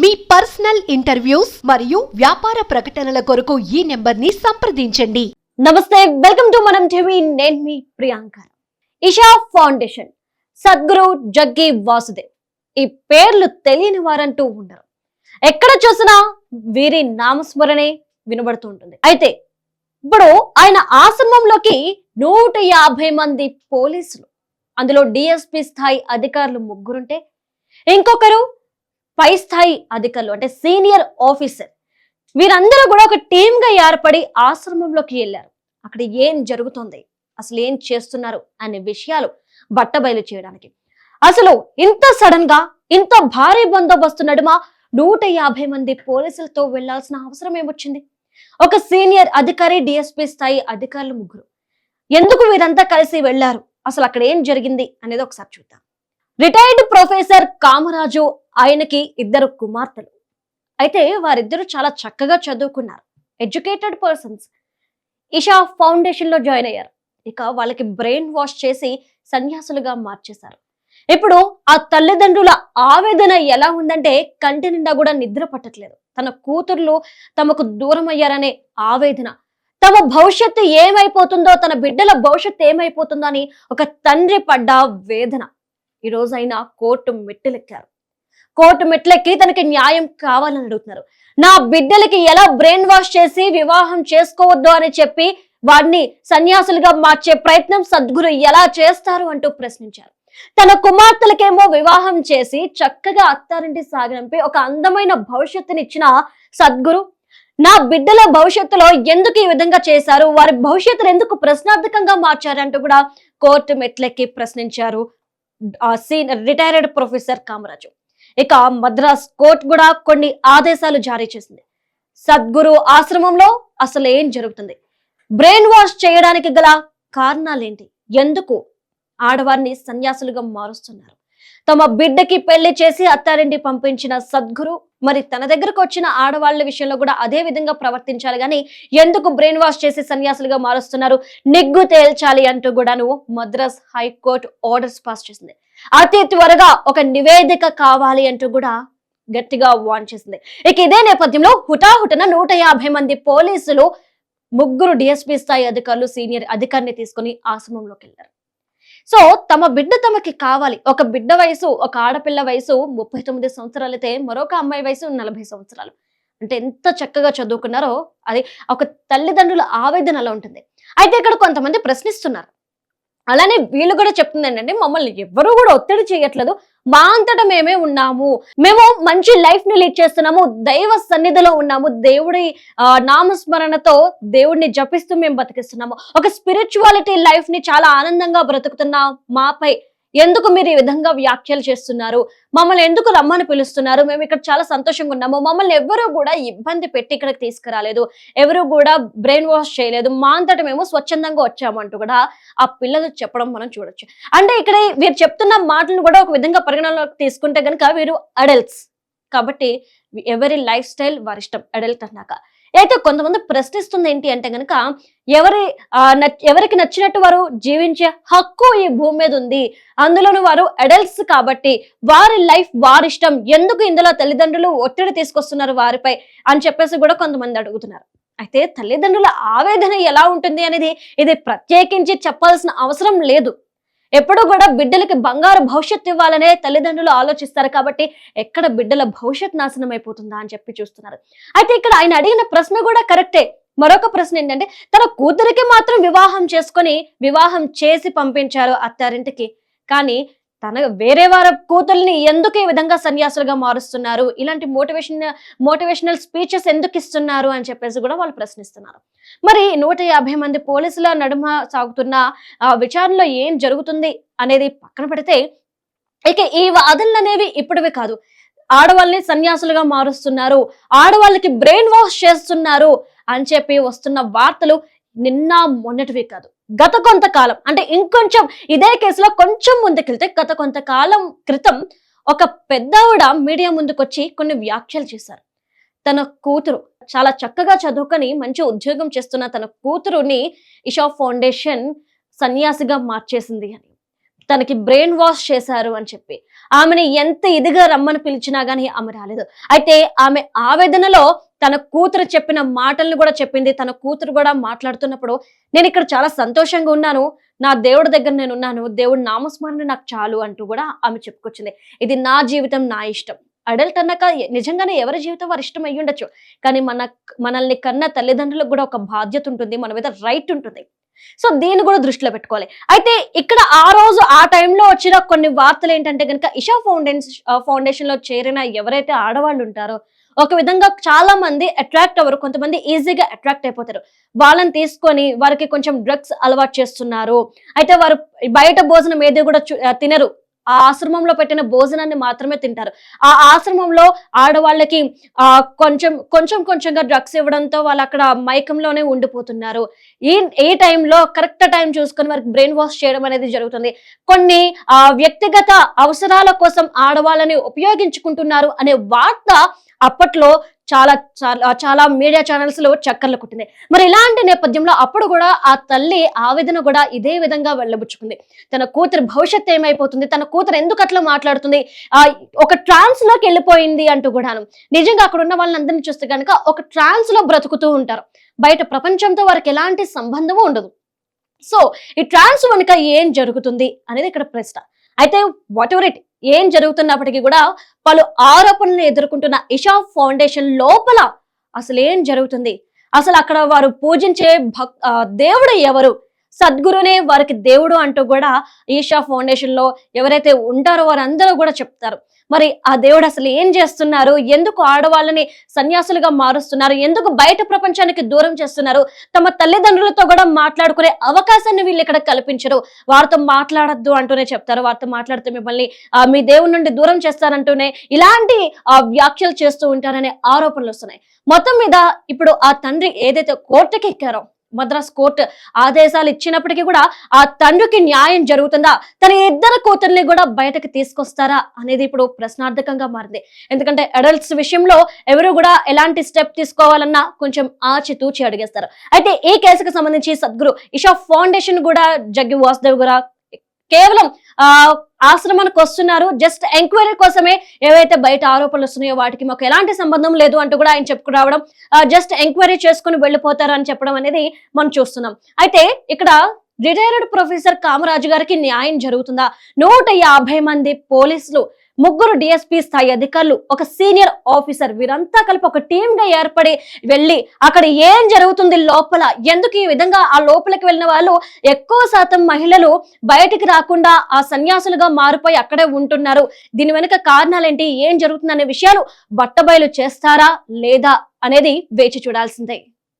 మీ personal interviews మరియు వ్యాపార ప్రకటనల కొరకు ఈ నెంబర్ని సంప్రదించండి. నమస్తే వెల్కమ్ టు మనం టీవీ. నేను మీ ప్రియాంక. ఇషా ఫౌండేషన్. సద్గురు జగ్గి వాసుదేవ్. ఈ పేర్లు తెలియని వారంటూ ఉండరు. ఎక్కడ చూసినా వీరి నామస్మరణే వినబడుతూ ఉంటుంది. అయితే ఇప్పుడు ఆయన ఆశ్రమంలోకి నూట యాభై మంది పోలీసులు అందులో డిఎస్పి స్థాయి అధికారులు ముగ్గురుంటే ఇంకొకరు పై స్థాయి అధికారులు అంటే సీనియర్ ఆఫీసర్ వీరందరూ కూడా ఒక టీమ్గా ఏర్పడి ఆశ్రమంలోకి వెళ్ళారు. అక్కడ ఏం జరుగుతుంది? అసలు ఏం చేస్తున్నారు? అనే విషయాలు బట్టబయలు చేయడానికి. అసలు ఇంత సడన్గా ఇంత భారీ బందోబస్తు నడుమ నూట యాభై మంది పోలీసులతో వెళ్ళాల్సిన అవసరం ఏమొచ్చింది? ఒక సీనియర్ అధికారి డిఎస్పీ స్థాయి అధికారులు ముగ్గురు. ఎందుకు వీరంతా కలిసి వెళ్ళారు అసలు అక్కడ ఏం జరిగింది? అనేది ఒకసారి చూద్దాం. రిటైర్డ్ ప్రొఫెసర్ కామరాజు ఆయనకి ఇద్దరు కుమార్తెలు. అయితే వారిద్దరూ చాలా చక్కగా చదువుకున్నారు. ఎడ్యుకేటెడ్ పర్సన్స్ ఇషా ఫౌండేషన్లో జాయిన్ అయ్యారు. ఇక వాళ్ళకి బ్రెయిన్ వాష్ చేసి సన్యాసులుగా మార్చేశారు. ఇప్పుడు ఆ తల్లిదండ్రుల ఆవేదన ఎలా ఉందంటే కంటి నిండా కూడా నిద్ర పట్టట్లేదు. తన కూతుర్లు తమకు దూరం అయ్యారనే ఆవేదన. తమ భవిష్యత్తు ఏమైపోతుందో తన బిడ్డల భవిష్యత్తు ఏమైపోతుందో అని ఒక తండ్రి పడ్డ వేదన. ఈ రోజైనా కోర్టు మెట్టెలెక్కారు కోర్టు మెట్లెక్కి తనకి న్యాయం కావాలని అడుగుతున్నారు. నా బిడ్డలకి ఎలా బ్రెయిన్ వాష్ చేసి వివాహం చేసుకోవద్దు అని చెప్పి వాడిని సన్యాసులుగా మార్చే ప్రయత్నం సద్గురు ఎలా చేస్తారు అంటూ ప్రశ్నించారు. తన కుమార్తెలకేమో వివాహం చేసి చక్కగా అత్తారింటి సాగనంపి ఒక అందమైన భవిష్యత్తునిచ్చిన సద్గురు. నా బిడ్డల భవిష్యత్తులో ఎందుకు ఈ విధంగా చేశారు? వారి భవిష్యత్తును ఎందుకు ప్రశ్నార్థకంగా మార్చారంటూ కూడా కోర్టు మెట్లెక్కి ప్రశ్నించారు. Retired professor Kamaraju. ఇక మద్రాస్ కోర్టు కూడా కొన్ని ఆదేశాలు జారీ చేసింది. సద్గురు ఆశ్రమంలో అసలు ఏం జరుగుతుంది? బ్రెయిన్ వాష్ చేయడానికి గల కారణాలేంటి? ఎందుకు ఆడవారిని సన్యాసులుగా మారుస్తున్నారు? తమ బిడ్డకి పెళ్ళి చేసి అత్తారింటి పంపించిన సద్గురు మరి తన దగ్గరకు వచ్చిన ఆడవాళ్ళ విషయంలో కూడా అదే విధంగా ప్రవర్తించాలి. కానీ ఎందుకు బ్రెయిన్ వాష్ చేసి సన్యాసులుగా మారుస్తున్నారు? నిగ్గు తేల్చాలి అంటూ కూడాను మద్రాస్ హైకోర్టు ఆర్డర్స్ పాస్ చేసింది. అతి త్వరగా ఒక నివేదిక కావాలి అంటూ కూడా గట్టిగా వాన్ చేసింది. ఇక ఇదే నేపథ్యంలో హుటాహుటన నూట యాభై మంది పోలీసులు ముగ్గురు డిఎస్పీ స్థాయి అధికారులు సీనియర్ అధికారిని తీసుకుని ఆశ్రమంలోకి వెళ్ళారు సో తమ బిడ్డ తమకి కావాలి. ఒక బిడ్డ వయసు ఒక ఆడపిల్ల వయసు ముప్పై తొమ్మిది సంవత్సరాలు అయితే మరొక అమ్మాయి వయసు నలభై సంవత్సరాలు. అంటే ఎంత చక్కగా చదువుకున్నారో అది ఒక తల్లిదండ్రుల ఆవేదన అలా ఉంటుంది. అయితే ఇక్కడ కొంతమంది ప్రశ్నిస్తున్నారు. అలానే వీళ్ళు కూడా చెప్తుంది ఏంటంటే మమ్మల్ని ఎవరు కూడా ఒత్తిడి చేయట్లేదు. మా అంతటా మేమే ఉన్నాము. మేము మంచి లైఫ్ని లీడ్ చేస్తున్నాము. దైవ సన్నిధిలో ఉన్నాము. దేవుడి నామస్మరణతో దేవుడిని జపిస్తూ మేము బతికిస్తున్నాము. ఒక స్పిరిచువాలిటీ లైఫ్ని చాలా ఆనందంగా బ్రతుకుతున్నాం. మాపై ఎందుకు మీరు ఈ విధంగా వ్యాఖ్యలు చేస్తున్నారు? మమ్మల్ని ఎందుకు రమ్మని పిలుస్తున్నారు? మేము ఇక్కడ చాలా సంతోషంగా ఉన్నాము. మమ్మల్ని ఎవరూ కూడా ఇబ్బంది పెట్టి ఇక్కడికి తీసుకురాలేదు. ఎవరు కూడా బ్రెయిన్ వాష్ చేయలేదు. మా అంతటా మేము స్వచ్ఛందంగా వచ్చాము అంటూ కూడా ఆ పిల్లలు చెప్పడం మనం చూడొచ్చు. అంటే ఇక్కడ వీరు చెప్తున్న మాటలను కూడా ఒక విధంగా పరిగణనలోకి తీసుకుంటే కనుక వీరు అడల్ట్స్ కాబట్టి ఎవరి లైఫ్ స్టైల్ వారి ఇష్టం? అడల్ట్ అన్నాక. అయితే కొంతమంది ప్రశ్నిస్తుంది ఏంటి అంటే కనుక ఎవరి ఆ, ఎవరికి నచ్చినట్టు వారు జీవించే హక్కు ఈ భూమి మీద ఉంది. అందులోను వారు అడల్ట్స్ కాబట్టి వారి లైఫ్ వారి ఇష్టం. ఎందుకు ఇందులో తల్లిదండ్రులు ఒత్తిడి తీసుకొస్తున్నారు వారిపై అని చెప్పేసి కూడా కొంతమంది అడుగుతున్నారు. అయితే తల్లిదండ్రుల ఆవేదన ఎలా ఉంటుంది అనేది ఇది ప్రత్యేకించి చెప్పాల్సిన అవసరం లేదు. ఎప్పుడు కూడా బిడ్డలకి బంగారు భవిష్యత్తు ఇవ్వాలనే తల్లిదండ్రులు ఆలోచిస్తారు కాబట్టి ఎక్కడ బిడ్డల భవిష్యత్ నాశనం అయిపోతుందా అని చెప్పి చూస్తున్నారు. అయితే ఇక్కడ ఆయన అడిగిన ప్రశ్న కూడా కరెక్టే. మరొక ప్రశ్న ఏంటంటే తన కూతురికి మాత్రం వివాహం చేసుకొని వివాహం చేసి పంపించారు అత్తారింటికి. కానీ తన వేరే వారి కూతుల్ని ఎందుకు ఈ విధంగా సన్యాసులుగా మారుస్తున్నారు? ఇలాంటి మోటివేషన్ మోటివేషనల్ స్పీచెస్ ఎందుకు ఇస్తున్నారు? అని చెప్పేసి కూడా వాళ్ళు ప్రశ్నిస్తున్నారు. మరి నూట యాభై మంది పోలీసుల నడుమ సాగుతున్న ఆ విచారణలో ఏం జరుగుతుంది అనేది పక్కన పెడితే ఇక ఈ వాదనలు అనేవి ఇప్పుడువి కాదు. ఆడవాళ్ళని సన్యాసులుగా మారుస్తున్నారు. ఆడవాళ్ళకి బ్రెయిన్ వాష్ చేస్తున్నారు అని చెప్పి వస్తున్న వార్తలు నిన్న మొన్నటివి కాదు. గత కొంతకాలం అంటే ఇంకొంచెం ఇదే కేసులో కొంచెం ముందుకెళ్తే గత కొంతకాలం క్రితం ఒక పెద్దవిడ మీడియా ముందుకొచ్చి కొన్ని వ్యాఖ్యలు చేశారు. తన కూతురు చాలా చక్కగా చదువుకొని మంచి ఉద్యోగం చేస్తున్న తన కూతురుని ఇషా ఫౌండేషన్ సన్యాసిగా మార్చేసింది అని. తనకి బ్రెయిన్ వాష్ చేశారు అని చెప్పి. ఆమెని ఎంత ఇదిగా రమ్మని పిలిచినా గానీ ఆమె రాలేదు. అయితే ఆమె ఆవేదనలో తన కూతురు చెప్పిన మాటలను కూడా చెప్పింది. తన కూతురు కూడా మాట్లాడుతున్నప్పుడు నేను ఇక్కడ చాలా సంతోషంగా ఉన్నాను. నా దేవుడి దగ్గర నేను ఉన్నాను దేవుడి నామస్మరణ నాకు చాలు అంటూ కూడా ఆమె చెప్పుకొచ్చింది. ఇది నా జీవితం నా ఇష్టం. అడల్ట్ అన్నాక నిజంగానే ఎవరి జీవితం వారి ఇష్టం అయ్యి ఉండొచ్చు. కానీ మన మనల్ని కన్న తల్లిదండ్రులకు కూడా ఒక బాధ్యత ఉంటుంది. మన మీద రైట్ ఉంటుంది. సో దీన్ని కూడా దృష్టిలో పెట్టుకోవాలి. అయితే ఇక్కడ ఆ రోజు ఆ టైంలో వచ్చిన కొన్ని వార్తలు ఏంటంటే కనుక ఇషా ఫౌండేషన్ ఫౌండేషన్లో చేరిన ఎవరైతే ఆడవాళ్ళు ఉంటారో ఒక విధంగా చాలా మంది అట్రాక్ట్ అవ్వరు. కొంతమంది ఈజీగా అట్రాక్ట్ అయిపోతారు. వాళ్ళని తీసుకొని వారికి కొంచెం డ్రగ్స్ అలవాటు చేస్తున్నారు. అయితే వారు బయట భోజనం ఏది కూడా తినరు. ఆ ఆశ్రమంలో పెట్టిన భోజనాన్ని మాత్రమే తింటారు. ఆ ఆశ్రమంలో ఆడవాళ్ళకి ఆ కొంచెం కొంచెం కొంచెంగా డ్రగ్స్ ఇవ్వడంతో వాళ్ళు అక్కడ మైకంలోనే ఉండిపోతున్నారు. ఈ ఈ టైంలో కరెక్ట్ టైం చూసుకొని వారికి బ్రెయిన్ వాష్ చేయడం అనేది జరుగుతుంది. కొన్ని ఆ వ్యక్తిగత అవసరాల కోసం ఆడవాళ్ళని ఉపయోగించుకుంటున్నారు అనే వార్త అప్పట్లో చాలా చాలా చాలా మీడియా ఛానల్స్లో చక్కర్లు కొట్టింది. మరి ఇలాంటి నేపథ్యంలో అప్పుడు కూడా ఆ తల్లి ఆవేదన కూడా ఇదే విధంగా వెళ్ళబుచ్చుకుంది. తన కూతురు భవిష్యత్తు ఏమైపోతుంది? తన కూతురు ఎందుకు అట్లా మాట్లాడుతుంది? ఆ ఒక ట్రాన్స్లోకి వెళ్ళిపోయింది అంటూ కూడాను. నిజంగా అక్కడ ఉన్న వాళ్ళందరినీ చూస్తే కనుక ఒక ట్రాన్స్లో బ్రతుకుతూ ఉంటారు. బయట ప్రపంచంతో వారికి ఎలాంటి సంబంధము ఉండదు. సో ఈ ట్రాన్స్ వెనుక ఏం జరుగుతుంది అనేది ఇక్కడ ప్రశ్న. అయితే వాట్ ఎవర్ ఇట్ ఏం జరుగుతున్నప్పటికీ కూడా పలు ఆరోపణలు ఎదుర్కొంటున్న ఇషా ఫౌండేషన్ లోపల అసలు ఏం జరుగుతుంది? అసలు అక్కడ వారు పూజించే భక్ దేవుడు ఎవరు? సద్గురునే వారికి దేవుడు అంటూ కూడా ఈషా ఫౌండేషన్లో ఎవరైతే ఉంటారో వారందరూ కూడా చెప్తారు. మరి ఆ దేవుడు అసలు ఏం చేస్తున్నారు? ఎందుకు ఆడవాళ్ళని సన్యాసులుగా మారుస్తున్నారు? ఎందుకు బయట ప్రపంచానికి దూరం చేస్తున్నారు? తమ తల్లిదండ్రులతో కూడా మాట్లాడుకునే అవకాశాన్ని వీళ్ళు ఇక్కడ కల్పించరు. వారితో మాట్లాడద్దు అంటూనే చెప్తారు. వారితో మాట్లాడితే మిమ్మల్ని ఆ, మీ దేవుడి నుండి దూరం చేస్తారంటూనే ఇలాంటి ఆ, వ్యాఖ్యలు చేస్తూ ఉంటారనే ఆరోపణలు వస్తున్నాయి. మొత్తం మీద ఇప్పుడు ఆ తండ్రి ఏదైతే కోర్టుకి ఎక్కారో మద్రాస్ కోర్టు ఆదేశాలు ఇచ్చినప్పటికీ కూడా ఆ తండ్రికి న్యాయం జరుగుతుందా? తన ఇద్దరు కూతుర్ని కూడా బయటకు తీసుకొస్తారా? అనేది ఇప్పుడు ప్రశ్నార్థకంగా మారింది. ఎందుకంటే అడల్ట్స్ విషయంలో ఎవరు కూడా ఎలాంటి స్టెప్ తీసుకోవాలన్నా కొంచెం ఆచితూచి అడిగేస్తారు. అయితే ఈ కేసుకు సంబంధించి సద్గురు ఇషా ఫౌండేషన్ కూడా జగ్గి వాసుదేవ్ గారు కేవలం ఆశ్రమానికి వస్తున్నారు. జస్ట్ ఎంక్వైరీ కోసమే ఏవైతే బయట ఆరోపణలు వస్తున్నాయో వాటికి మాకు ఎలాంటి సంబంధం లేదు అంటూ కూడా ఆయన చెప్పుకు రావడం జస్ట్ ఎంక్వైరీ చేసుకుని వెళ్ళిపోతారని చెప్పడం అనేది మనం చూస్తున్నాం. అయితే ఇక్కడ రిటైర్డ్ ప్రొఫెసర్ కామరాజు గారికి న్యాయం జరుగుతుందా? నూట యాభై మంది పోలీసులు ముగ్గురు డిఎస్పీ స్థాయి అధికారులు ఒక సీనియర్ ఆఫీసర్ వీరంతా కలిపి ఒక టీమ్గా ఏర్పడి వెళ్ళి అక్కడ ఏం జరుగుతుంది లోపల ఎందుకు ఈ విధంగా ఆ లోపలికి వెళ్ళిన వాళ్ళు? ఎక్కువ శాతం మహిళలు బయటికి రాకుండా ఆ సన్యాసులుగా మారిపోయి అక్కడే ఉంటున్నారు. దీని వెనుక కారణాలేంటి? ఏం జరుగుతుంది అనే విషయాలు బట్టబయలు చేస్తారా లేదా అనేది వేచి చూడాల్సిందే.